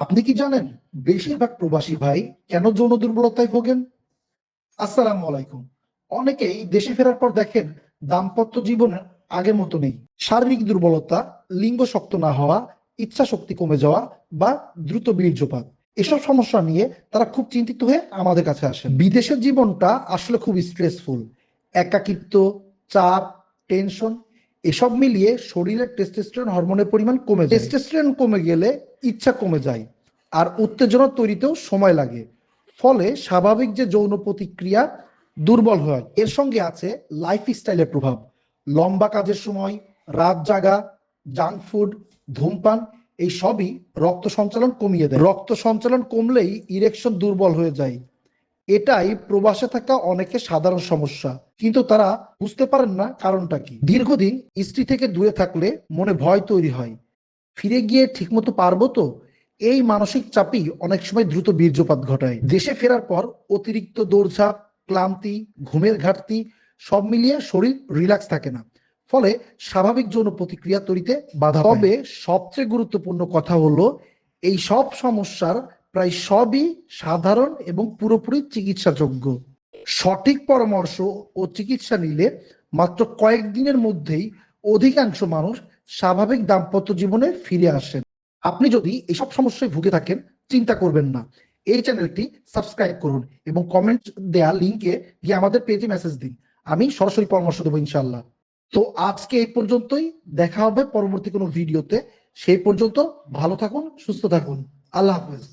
আপনি কি জানেন বেশিরভাগ প্রবাসী ভাই কেন যৌন দুর্বলতায় ভোগেন? আসসালামু আলাইকুম। অনেকেই দেশে ফেরার পর দেখেন দাম্পত্য জীবন আগের মতো নেই। শারীরিক দুর্বলতা, লিঙ্গ শক্ত না হওয়া, ইচ্ছা শক্তি কমে যাওয়া বা দ্রুত বীর্যপাত। এসব সমস্যা নিয়ে তারা খুব চিন্তিত হয়ে আমাদের কাছে আসেন। বিদেশের জীবনটা আসলে খুব স্ট্রেসফুল একাকিত্ব, চাপ টেনশন এসব মিলিয়ে শরীরের টেস্টোস্টেরন হরমোনের পরিমাণ কমে যায়। টেস্টোস্টেরন কমে গেলে ইচ্ছা কমে যায় আর উত্তেজনা তৈরিতেও সময় লাগে। ফলে স্বাভাবিক যে যৌন প্রতিক্রিয়া দুর্বল হয়, এর সঙ্গে আছে লাইফস্টাইলের প্রভাব। লম্বা কাজের সময়, রাত জাগা জাঙ্ক ফুড ধূমপান, এই সবই রক্ত সঞ্চালন কমিয়ে দেয়। রক্ত সঞ্চালন কমলেই ইরেকশন দুর্বল হয়ে যায়। এটাই প্রবাসে থাকা অনেকে সাধারণ সমস্যা। কিন্তু তারা বুঝতে পারেন না কারণটা কি। দীর্ঘদিন স্ত্রী থেকে দূরে থাকলে মনে ভয় তৈরি হয়। ফিরে গিয়ে ঠিকমতো পারব তো? এই মানসিক চাপই অনেক সময় দ্রুত বীর্যপাত ঘটায়। দেশে ফেরার পর অতিরিক্ত দৌড়ঝাঁপ, ক্লান্তি, ঘুমের ঘাটতি সব মিলিয়ে শরীর রিল্যাক্স থাকে না। ফলে স্বাভাবিক যৌন প্রতিক্রিয়া তৈরিতে বাধা। তবে সবচেয়ে গুরুত্বপূর্ণ কথা হলো, এই সব সমস্যার প্রায় সবই সাধারণ এবং পুরোপুরি চিকিৎসাযোগ্য। সঠিক পরামর্শ ও চিকিৎসা নিলে মাত্র কয়েকদিনের মধ্যেই অধিকাংশ মানুষ স্বাভাবিক দাম্পত্য জীবনে ফিরে আসেন। আপনি যদি এসব সমস্যায় ভুগে থাকেন, চিন্তা করবেন না। এই চ্যানেলটি সাবস্ক্রাইব করুন এবং কমেন্ট দেয়া লিংকে গিয়ে আমাদের পেজে মেসেজ দিন। আমি সরাসরি পরামর্শ দেবো ইনশাল্লাহ তো আজকে এই পর্যন্তই। দেখা হবে পরবর্তী কোনো ভিডিওতে। সেই পর্যন্ত ভালো থাকুন, সুস্থ থাকুন। আল্লাহ হাফেজ।